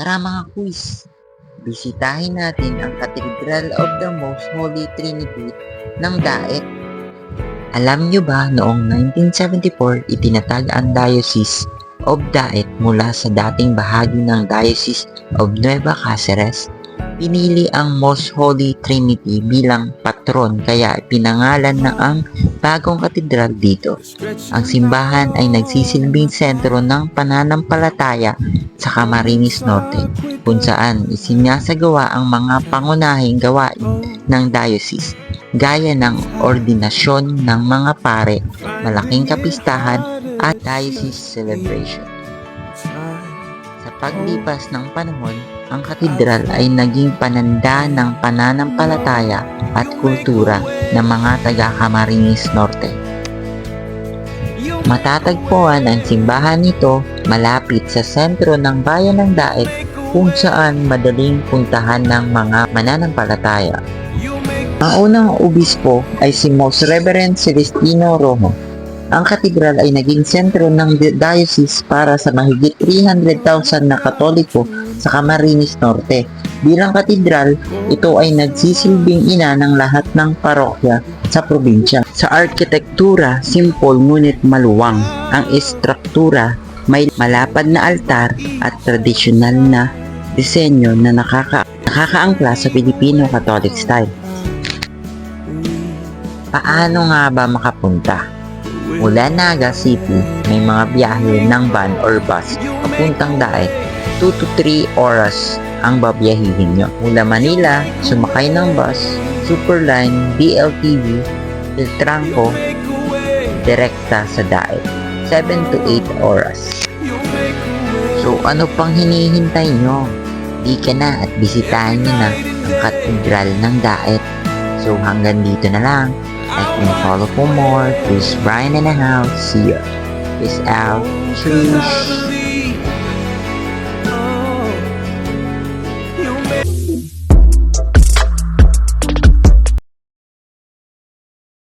Tara mga quiz! Bisitahin natin ang Cathedral of the Most Holy Trinity ng Daet. Alam nyo ba noong 1974 itinatag ang Diocese of Daet mula sa dating bahagi ng Diocese of Nueva Cáceres? Pinili ang Most Holy Trinity bilang patron kaya pinangalan na ang bagong katedral dito. Ang simbahan ay nagsisilbing sentro ng pananampalataya sa Camarines Norte kung saan isinasagawa ang mga pangunahing gawain ng diocese gaya ng ordinasyon ng mga pare, malaking kapistahan at diocese celebration. Sa paglipas ng panahon, ang katedral ay naging pananda ng pananampalataya at kultura ng mga taga Camarines Norte. Matatagpuan ang simbahan nito malapit sa sentro ng bayan ng Daet kung saan madaling puntahan ng mga mananampalataya. Ang unang obispo ay si Most Reverend Celestino Romo. Ang katedral ay naging sentro ng di- diocese para sa mahigit 300,000 na katoliko sa Camarines Norte. Bilang katedral, ito ay nagsisilbing ina ng lahat ng parokya sa probinsya. Sa arkitektura, simple ngunit maluwang. Ang estruktura may malapad na altar at tradisyonal na disenyo na nakaka nakakaangkla sa Filipino Catholic style. Paano nga ba makapunta? Mula Naga City, may mga biyahe ng van or bus papuntang Daet. 2 to 3 oras ang babiyahihin nyo. Mula Manila, sumakay ng bus, Superline, BLTV, Filtranco, direkta sa Daet. 7 to 8 oras. So ano pang hinihintay nyo? Di ka na at bisitahin nyo na ang katedral ng Daet. So hanggang dito na lang. Like and follow for more. Chris Brian in the house. See ya. Peace out. Cheers.